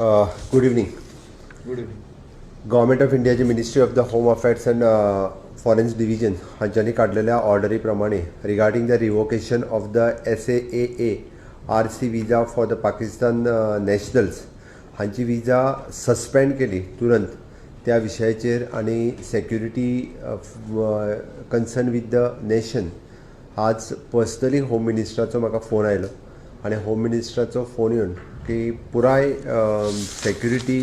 Good evening good evening government of इंडियाचे ministry of the home affairs and foreigners division हांच्यांनी काडलेल्या ऑर्डरी प्रमाणे regarding the revocation of the S A A A R C visa for the Pakistan nationals हांची visa suspend केली तुरंत. त्या विशयाचेर आणि security concern with the nation आज पर्सनली होम मिनिस्टराचो म्हाका फोन आयलो. आणि होम मिनिस्टराचो फोन येवन की पुराय सेक्युरिटी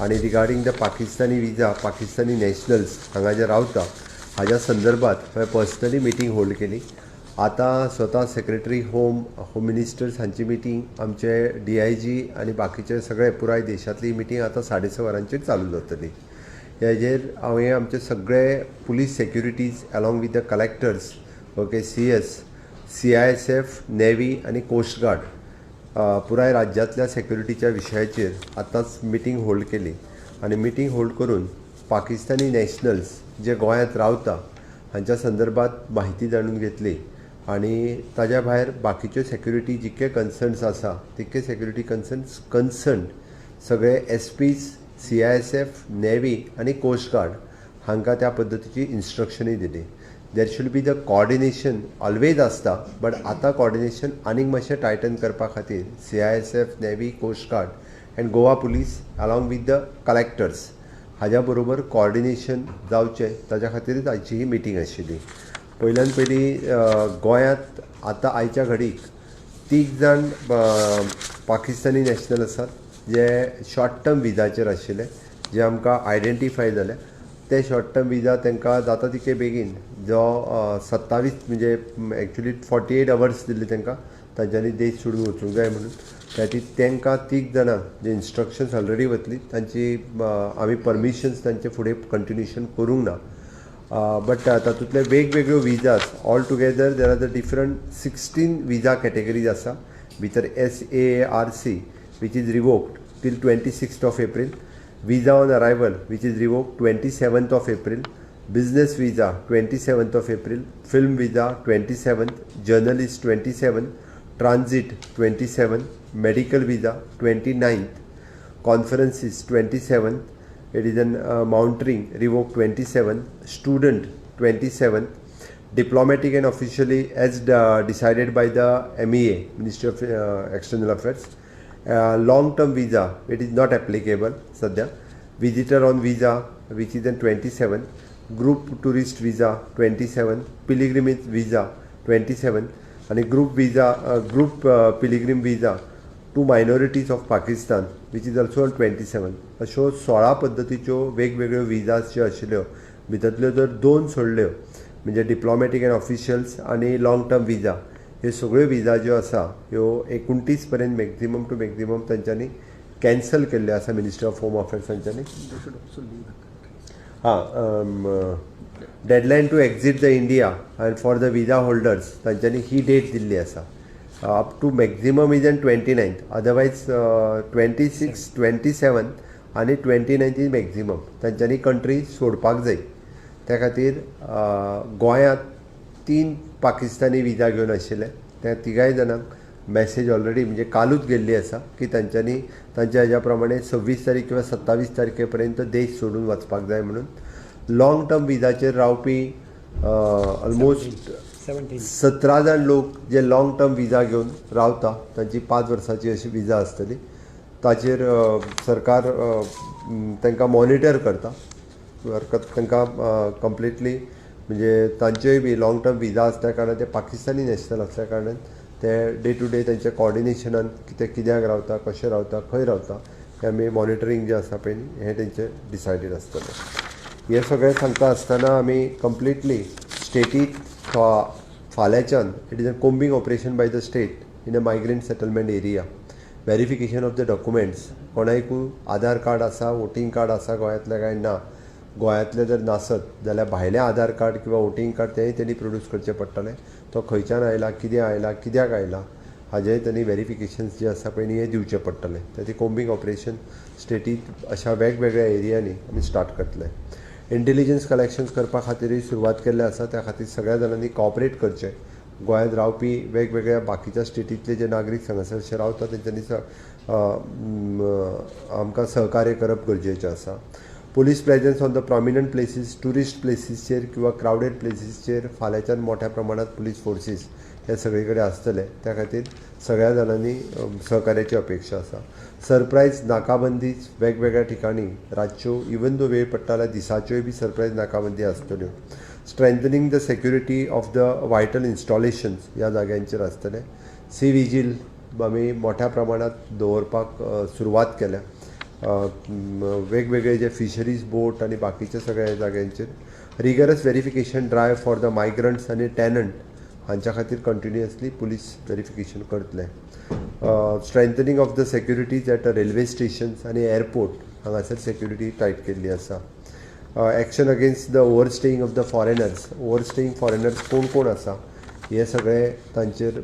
आणि regarding the Pakistani visa Pakistani nationals हांगा जे रावता हाज्या संदर्भात हांवें पर्सनली मिटींग होल्ड केली. आतां स्वता सेक्रेटरी होम होम मिनिस्टर्स हांची मिटींग आमचे डी आय जी आनी बाकीचे सगळे पुराय देशांतली मिटींग आतां साडे स वरांचेर चालू जातली हेजेर हांवें आमचे सगळे police securities along with the collectors okay C S C I S F navy आणि कोस्ट गार्ड पुराय राज्यांतल्या सेक्युरिटीच्या विशयाचेर आतांच मिटींग होल्ड केली. आनी मिटींग होल्ड करून पाकिस्तानी नॅशनल्स जे गोंयांत रावता हांच्या संदर्भात म्हायती जाणून घेतली. आनी ताज्या भायर बाकीच्यो सेक्युरिटी जितके कन्सर्न्स आसा तितके सेक्युरिटी कन्सर्न्स कन्सर्न सगळे S Ps C I S F navy आनी कोस्ट गार्ड हांकां त्या पद्दतीची इन्स्ट्रक्शनूय दिली. There should be the coordination always आसता बट आतां कॉर्डिनेशन आनीक मातशें टायटन करपा खातीर C I S F navy coast guard and Goa police along with the collectors हाज्या बरोबर कॉर्डिनेशन जावचें ताच्या खातीरच आयची ही मिटींग आशिल्ली पयल्यान पयली गोंयांत आतां आयच्या घडीक तीग जाण पाकिस्तानी नॅशनल आसात जे शॉर्ट टर्म विजाचेर आशिल्ले जे आमकां आयडेंटिफाय जाले. ते शॉर्ट टर्म विजा तांकां जाता तितके बेगीन. जो सत्तावीस म्हणजे एक्चुली फोर्टी एट अवर्स दिल्ले तांकां तांच्यांनी देश सोडून वचूंक जाय म्हणून. त्या तांकां तीग जाणांक जे इन्स्ट्रक्शन्स ऑलरेडी वतली तांची आमी परमिशन्स तांचे फुडें कंटिन्युएशन करूंक ना. बट तातूंतले वेगवेगळ्यो visas all together there are the different sixteen visa categories आसा. भितर S A R C which is revoked till twenty sixth of April visa on arrival which is revoked 27th of april. Business visa 27th of april. Film visa 27th journalist 27th, transit 27th, medical visa 29th conferences 27th, it is an uh, mounting revoked 27th, student 27th, diplomatic and officially as uh, decided by the mea ministry of uh, external affairs long term visa it is not applicable सध्या. Visitor on visa which is an twenty seven group tourist visa twenty seven pilgrimage visa twenty seven आणि group visa group pilgrim visa to minorities of Pakistan which is also on twenty seven अश्यो सोळा पद्दतीच्यो वेगवेगळ्यो विजाज ज्यो आशिल्ल्यो भितरल्यो जर दोन सोडल्यो म्हणजे डिप्लोमॅटीक अँड ऑफिशियल्स आणि लाँग टर्म विजा ह्यो सगळ्यो विजा ज्यो आसा ह्यो एकुणतीस पर्यंत मॅक्झिमम टू मॅक्झिमम तांच्यांनी कॅन्सल केल्ल्यो आसा मिनिस्ट्री ऑफ होम अफेर्स तांच्यांनी हां deadline to exit the India and for the visa holders तांच्यांनी ही डेट दिल्ली आसा up to maximum is an twenty ninth otherwise twenty six twenty seven आनी ट्वेंटी नायन्थ इज मॅक्झिमम तांच्यांनी country सोडपाक जाय त्या खातीर गोंयांत तीन पाकिस्तानी विजा घेवन आशिल्ले. त्या तिगाय जाणांक मॅसेज ऑलरेडी म्हणजे कालूच गेल्ली आसा की तांच्यांनी तांच्या हेज्या प्रमाणे सव्वीस तारीख किंवा सत्तावीस तारखे पर्यंत देश सोडून वचपाक जाय म्हणून. लाँग टर्म विजाचेर रावपी ऑलमोस्ट सतरा जाण लोक जे लाँग टर्म विजा घेवन रावता तांची पांच वर्सांची अशी विजा आसतली ताचेर सरकार तांकां मॉनिटर करता. तांकां कंप्लिटली म्हणजे तांच्योय बी लाँग टर्म विजा आसल्या कारणान ते पाकिस्तानी नॅशनल आसल्या कारणान ते डे टू डे तांच्या कॉर्डिनेशनान कितें कित्याक रावता कशें रावता खंय रावता हें आमी मॉनिटरींग जें आसा पळय न्ही हें तेंचें डिसायडीड आसतलें हें सगळें सांगता आसतना आमी completely static फाल्यांच्यान it is a combing operation by the state in a migrant settlement area verification of the documents कोणाकूय आधार कार्ड आसा वोटींग कार्ड आसा गोंयांतल्या काय ना. गोंयांतले जर नासत जाल्यार भायलें आधार कार्ड किंवा वोटींग कार्ड तेंय तेणी प्रोड्यूस करचें पडटलें तो खंयच्यान आयला कितें आयला कित्याक आयला हाजेंय त्यांनी वेरिफिकेशन्स जे आसा पळय न्ही हे दिवचें पडटलें त्याची कोम्बिंग ऑपरेशन स्टेटींत अशा वेगवेगळ्या एरियांनी आमी स्टार्ट करतले. इंटेलिजन्स कलेक्शन्स करपा खातीरूय सुरवात केल्ले आसा त्या खातीर सगळ्या जाणांनी कॉपरेट करचें. गोंयांत रावपी वेगवेगळ्या बाकीच्या स्टेटींतले जे नागरीक हांगासरचे रावता तेंच्यांनी आमकां सहकार्य करप गरजेचें आसा. Police presence on the prominent places tourist प्लेसीसचेर किंवा क्रावडेड प्लेसीसचेर फाल्यांच्यान मोठ्या प्रमाणात पुलीस फोर्सीस हे सगळे कडेन आसतले त्या खातीर सगळ्या जाणांनी सहकार्याची अपेक्षा आसा सरप्रायज नाकाबंदी वेगवेगळ्या ठिकाणी रातच्यो इवन दो वेळ पडटा जाल्यार दिसाच्योय बी सरप्रायज नाकाबंदी आसतल्यो strengthening the security of the vital installations ह्या जाग्यांचेर आसतले सी विजील आमी मोठ्या प्रमाणात दवरपाक सुरवात केल्या. वेगवेगळे जे फिशरीज बोट आणि बाकीच्या सगळ्या जाग्यांचेर rigorous verification drive for the migrants आनी टॅनंट हांच्या खातीर कंटिन्युअसली पुलीस व्हेरिफिकेशन करतले. Strengthening of the securities at railway stations आनी एअरपोर्ट हांगासर सेक्युरिटी टायट केल्ली आसा. Action against the over staying of the foreigners over staying foreigners कोण कोण आसा? हे सगळे तांचेर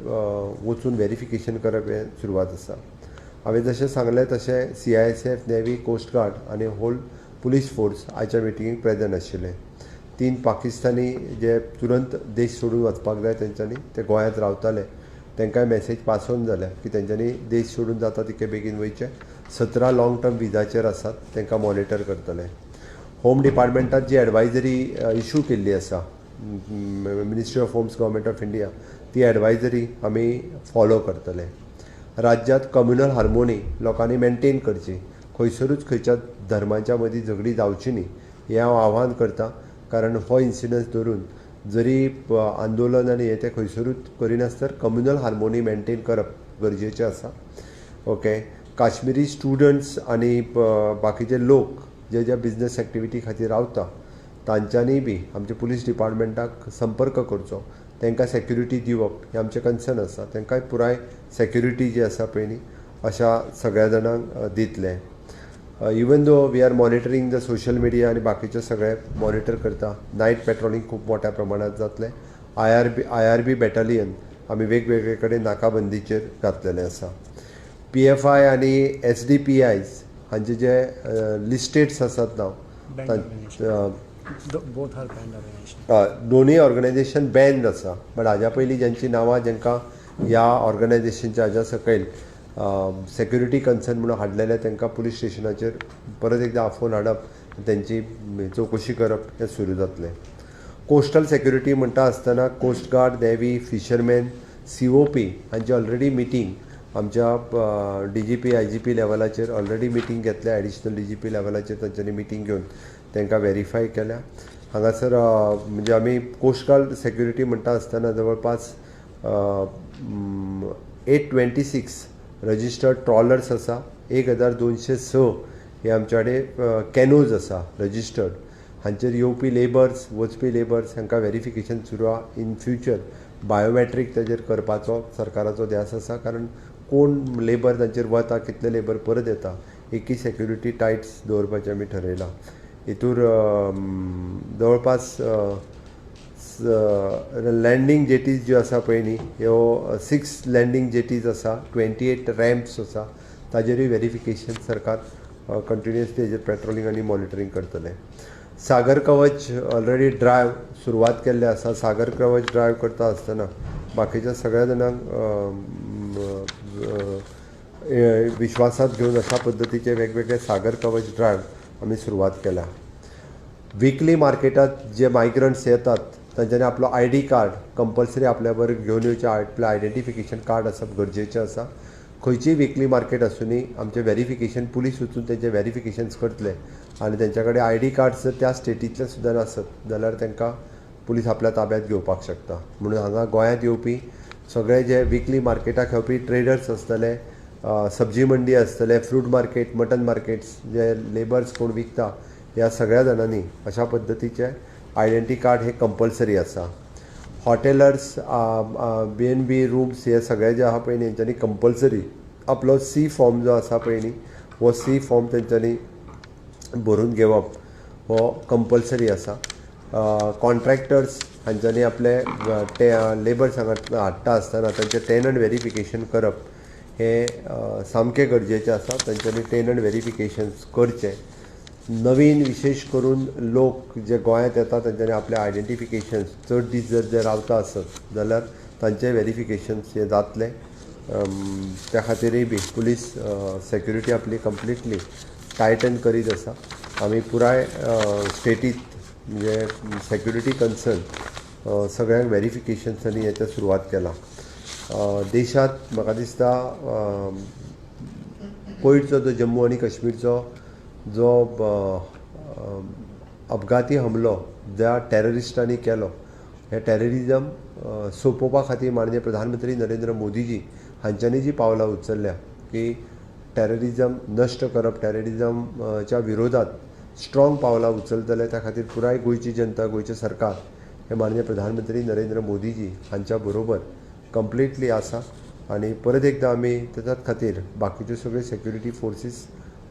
वचून व्हेरिफिकेशन करप हें सुरवात आसा. हांवें जशें सांगलें तशें C I S F navy coast guard आनी होल पुलीस फोर्स आयच्या मिटिंगेक प्रेजंट आशिल्ले तीन पाकिस्तानी जे तुरंत देश सोडून वचपाक जाय तेंच्यांनी ते गोंयांत रावताले. तांकांय मॅसेज पास ऑन जाल्या की तेंच्यांनी देश सोडून जाता तितके बेगीन वयचे. सतरा लाँग टर्म विजाचेर आसात तांकां मॉनिटर करतले. होम डिपार्टमेंटान जी एडवायजरी इशू केल्ली आसा ministry of homes government of India ती एडवायजरी आमी फॉलो करतले. राज्यांत कम्युनल हार्मोनी लोकांनी मेनटेन करची. खंयसरूच खंयच्या धर्माच्या मदीं झगडी जावची न्ही हें हांव आव्हान करतां. कारण हो इन्सिडंस धरून जरी आंदोलन आनी हें तें खंयसरूच करिनासतर कम्युनल हार्मोनी मेनटेन करप गरजेचें आसा. ओके काश्मीरी स्टुडंट्स आनी बाकीचे लोक जे ज्या बिझनस एक्टिविटी खातीर रावता तांच्यांनी बी आमच्या पुलीस डिपार्टमेंटाक संपर्क करचो. तांकां सेक्युरिटी दिवप हें आमचें कन्सर्न आसा. तांकांय पुराय सेक्युरिटी जी आसा पळय न्ही अशा सगळ्या जाणांक दितले. Even though we are monitoring the social media आनी बाकीचे सगळे मॉनिटर करता नायट पेट्रोलिंग खूब मोठ्या प्रमाणात जातलें. I R B I R B battalion आमी वेगवेगळे कडेन नाकाबंदीचेर घातलेले आसा. पी एफ आय आनी एस डी पी आयज हांचे जे लिस्टेड्स आसात a, The, both are banned organization. दोनूय ऑर्गनायझेशन बॅन्ड आसा बट हाज्या पयलीं ज्यांची नांवां जेंकां ह्या ऑर्गनायझेशनच्या हाज्या सकयल सेक्युरिटी कन्सर्न म्हणून हाडलेले तांकां पुलीस स्टेशनाचेर परत एकदां आफोवन हाडप तेंची चवकशी करप हें सुरू जातलें कोस्टल सेक्युरिटी म्हणटा आसतना coast guard navy fisherman C O P हांची ऑलरेडी मिटींग आमच्या D G P I G P लेवलाचेर already meeting घेतल्या एडिशनल डी जी पी लेवलाचेर तांच्यांनी मिटींग घेवन तांकां वेरीफाय केल्या. हांगासर म्हणजे आमी कोस्ट गार्ड सेक्युरिटी म्हणटा आसतना जवळपास eight twenty six registered trawlers आसा. एक हजार दोनशे स हे आमचे कडेन कॅनोज आसा रजिस्टर्ड हांचेर येवपी लेबर्स वचपी लेबर्स हांकां वेरिफिकेशन सुरू आहा इन फ्युचर बायोमॅट्रीक ताचेर करपाचो सरकाराचो ध्यास आसा. कारण कोण लेबर तांचेर वता कितले लेबर परत येता एकी सेक्युरिटी टायट्स दवरपाचें आमी ठरयलां. हितूर जवळपास लँडींग जेटीज ज्यो आसा पळय न्ही ह्यो सिक्स लँडींग जेटीज आसा ट्वेंटी एट रॅम्प्स आसा ताजेरूय व्हेरिफिकेशन सरकार कंटिन्युअसली हेजेर पेट्रोलिंग आनी मॉनिटरींग करतले सागर कवच ऑलरेडी ड्रायव सुरवात केल्ले आसा सागर कवच ड्रायव करता आसतना बाकीच्या सगळ्या जाणांक विश्वासात घेवन अशा पद्दतीचे वेगवेगळे सागर कवच ड्रायव आमी सुरवात केल्या विकली मार्केटात जे मायग्रंट्स येतात तांच्यांनी आपलो आय डी कार्ड कंपल्सरी आपल्या बरोबर घेवन येवचें आपलें आयडेंटिफिकेशन कार्ड आसप गरजेचें आसा खंयचीय विकली मार्केट आसूं आमचें व्हेरिफिकेशन पुलीस वचून तेंचे व्हेरिफिकेशन्स करतले. आनी तेंच्या कडेन आय डी कार्ड्स जर त्या स्टेटींतले सुद्दां आसत जाल्यार तांकां पुलीस आपल्या ताब्यांत घेवपाक शकता. म्हणून हांगा गोंयांत येवपी सगळे जे विकली मार्केटाक येवपी ट्रेडर्स आसतले सब्जी मंडी आसतले फ्रूट मार्केट मटन मार्केट्स जे लेबर्स कोण विकता ह्या सगळ्या जाणांनी अशा पद्दतीचे आयडेंटी कार्ड हे कंपल्सरी आसा हॉटेलर्स बी एन बी रूम्स हे सगळे जे आहा पळय न्ही हेंच्यांनी कंपल्सरी आपलो सी फॉर्म जो आसा पळय न्ही हो सी फॉर्म तेंच्यांनी भरून घेवप हो कंपल्सरी आसा कॉन्ट्रॅक्टर्स हांच्यांनी आपले ते लेबर्स हांगा हाडटा आसतना तांचें टेनंट व्हेरिफिकेशन करप हे सामके सामकें गरजेचें आसा. तांच्यांनी टेनंट व्हेरिफिकेशन करचें. नवीन विशेश करून लोक जे गोंयांत येतात तांच्यांनी आपले आयडेंटिफिकेशन चड दीस जर जे रावता आसत जाल्यार तांचे व्हेरिफिकेशन हे जातले. त्या खातीरय बी पुलीस सेक्युरिटी आपली कंप्लिटली टायटन करीत आसा. आमी पुराय स्टेटीत म्हणजे सेक्युरिटी कन्सर्न सगळ्यांक व्हेरिफिकेशन्सांनी हेच्या सुरवात केला. देशांत म्हाका दिसता पयरचो जो जम्मू आनी काश्मीरचो जो अपघाती हमलो ज्या टेररिस्टांनी केलो हे टॅररिजम सोंपोवपा खातीर माननीय प्रधानमंत्री नरेंद्र मोदीजी हांच्यांनी जी पावलां उचलल्या की टेररिजम नश्ट करप टॅररिजमच्या विरोधात स्ट्रॉंग पावलां उचलतले त्या खातीर पुराय गोंयची जनता गोंयचें सरकार हे माननीय प्रधानमंत्री नरेंद्र मोदीजी हांच्या बरोबर कंप्लिटली आसा आनी परत एकदां आमी त्याच्याच खातीर बाकीच्यो सगळ्यो सेक्युरिटी फोर्सीस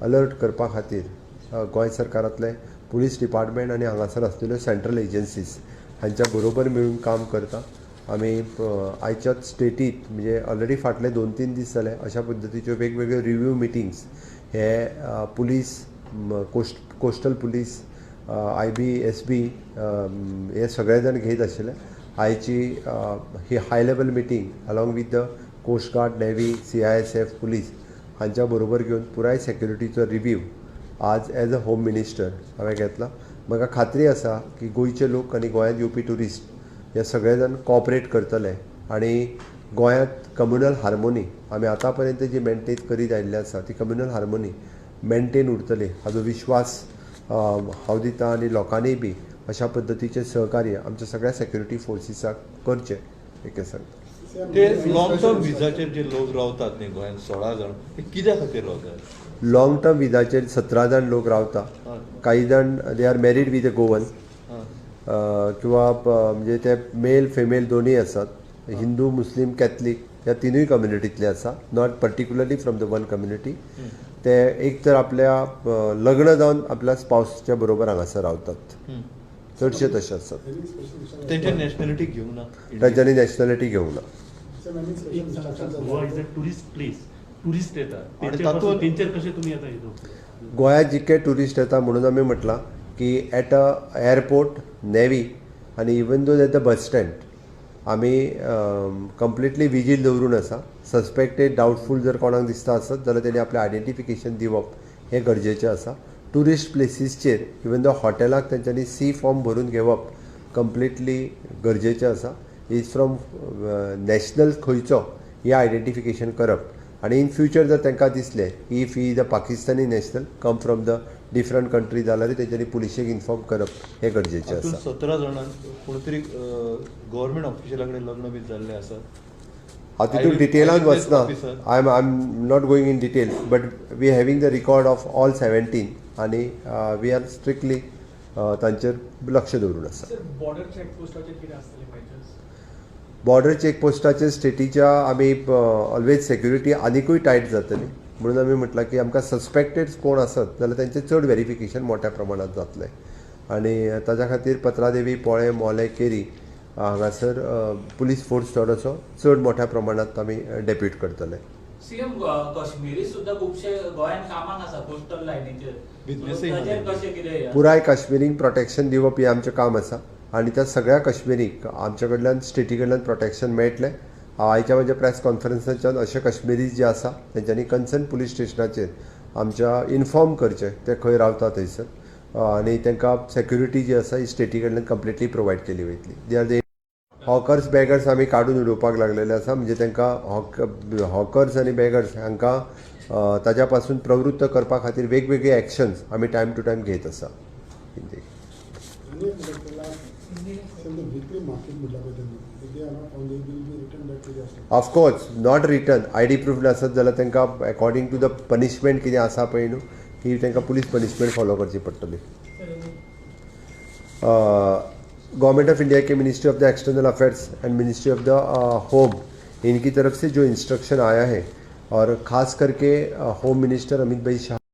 अलर्ट करपा खातीर गोंय सरकारांतले पुलीस डिपार्टमेंट आनी हांगासर आसलेल्यो सेंट्रल एजन्सीज हांच्या बरोबर मेळून काम करता. आमी आयच्याच स्टेटीत म्हणजे ऑलरेडी फाटले दोन तीन दीस जाले अशा पद्दतीच्यो वेगवेगळ्यो रिव्यू मिटिंग्स हे police coast coastal police I B S B हे सगळे जाण घेत आशिल्ले आयची ही high level meeting along with the coast guard navy C I S F police हांच्या बरोबर घेवन पुराय सेक्युरिटीचो रिव्यू आज एज अ होम मिनिस्टर हांवें घेतला. म्हाका खात्री आसा की गोंयचे लोक आनी गोंयांत येवपी ट्युरिस्ट हे सगळे जाण कॉपरेट करतले आनी गोंयांत कम्युनल हार्मोनी आमी आतां पर्यंत जी मेंटेन करीत आयिल्ली आसा ती कम्युनल हार्मोनी मेंटेन उरतली. हाजो विश्वास हांव दिता आनी लोकांनीय बी अशा पद्दतीचें सहकार्य आमच्या सगळ्या सेक्युरिटी फोर्सीसाक करचें एके सांगता ते लॉंग टर्म विजाचेर जे लोक रावतात न्ही गोंयांत सोळा जाण ते कित्या खातीर रावतात? लाँग टर्म विजाचेर सतरा जाण लोक रावता. काही जाण they are married with a Goan किंवा म्हणजे ते मेल फिमेल दोनूय आसात हिंदू मुस्लीम कॅथलीक ह्या तिनूय कम्युनिटींतले आसा not particularly from the one community ते एक तर आपल्या लग्न जावन आपल्या स्पाउसच्या बरोबर हांगासर रावतात. चडशे तशे आसात तेंचे नॅशनॅलिटी घेवंक ना. तांच्यांनी नॅशनॅलिटी घेवंक ना. Goa is a tourist place tourist येतात. आणि तेंच्या तातूंत- तेंचेर कशे तुमी येता? हितून गोंयांत जितके ट्युरिस्ट येता म्हणून आमी म्हटलां की एट अ एअरपोर्ट नेवी आनी even though at the bus stand आमी कंप्लिटली विजील दवरून आसा सस्पेक्टेड डावटफूल जर कोणाक दिसता आसत जाल्यार तेणी आपलें आयडेंटिफिकेशन दिवप हें गरजेचें आसा टुरिस्ट प्लेसीसचेर इवन दो हॉटेलाक तेंच्यांनी सी फॉर्म भरून घेवप कंप्लिटली गरजेचें आसा इज फ्रॉम नॅशनल खंयचो हें आयडेंटिफिकेशन करप. आनी इन फ्युचर जर तांकां दिसलें if he is a Pakistani national come from the different country जाल्यार तेंच्यांनी पुलिशेक इन्फॉर्म करप हें गरजेचें आसा सतरा जाणांक कोण तरी गव्हर्मेंट ऑफिशियला कडेन लग्न बी जाल्लें आसात हांव तितून डिटेलान वचना. I am I am not going in detail but we having the record of all seventeen आनी वी आर स्ट्रिक्टली तांचेर लक्ष दवरून आसा सर बॉर्डर बॉर्डर चेकपोस्टाचेर स्टेटीच्या आमी ऑलवेज सेक्युरिटी आनिकूय टायट जातली म्हणून आमी म्हटलां की आमकां सस्पेक्टेड कोण आसत जाल्यार तेंचें चड व्हेरिफिकेशन मोठ्या प्रमाणांत जातलें आनी ताच्या खातीर पत्रादेवी पोळे मोले केरी हांगासर पुलीस फोर्स थोडोसो चड मोठ्या प्रमाणांत आमी डेप्यूट करतले सीएम काश्मीरी सुद्धा खुबशे गोंयान कामाक आसा कोस्टल लायनीचेर ही. कशें कितें पुराय काश्मिरीक प्रोटेक्शन दिवप हें आमचें काम आसा आनी त्या सगळ्या काश्मिरीक आमचे कडल्यान स्टेटी कडल्यान प्रोटेक्शन मेळटलें. आयच्या म्हज्या प्रेस कॉन्फरन्साच्यान अशे काश्मिरीज जे आसा तेंच्यांनी कन्सर्न पुलीस स्टेशनाचेर आमच्या इन्फॉर्म करचें. ते खंय रावता थंयसर. आनी तांकां सेक्युरिटी जी आसा ही स्टेटी कडल्यान कंप्लिटली प्रोवायड केली वयतली. They are the hawkers beggars आमी काडून उडोवपाक लागलेले आसा. म्हणजे तांकां हॉक हॉकर्स आनी बॅगर्स हांकां अ, ताच्या पासून प्रवृत्त करपा खातीर वेगवेगळे एक्शन्स आमी टायम टू टायम घेत आसा. Of course not return I D proof आसत जाल्यार तांकां अकॉर्डिंग टू द पनिशमेंट कितें आसा पळय न्हू ही तांकां पुलीस पनिशमेंट फॉलो करची पडटली government of India K ministry of the external affairs and ministry of the home इनकी तरफ से जो इंस्ट्रक्शन आया है और ख़ास करके uh, होम मिनिस्टर अमित भाई शाह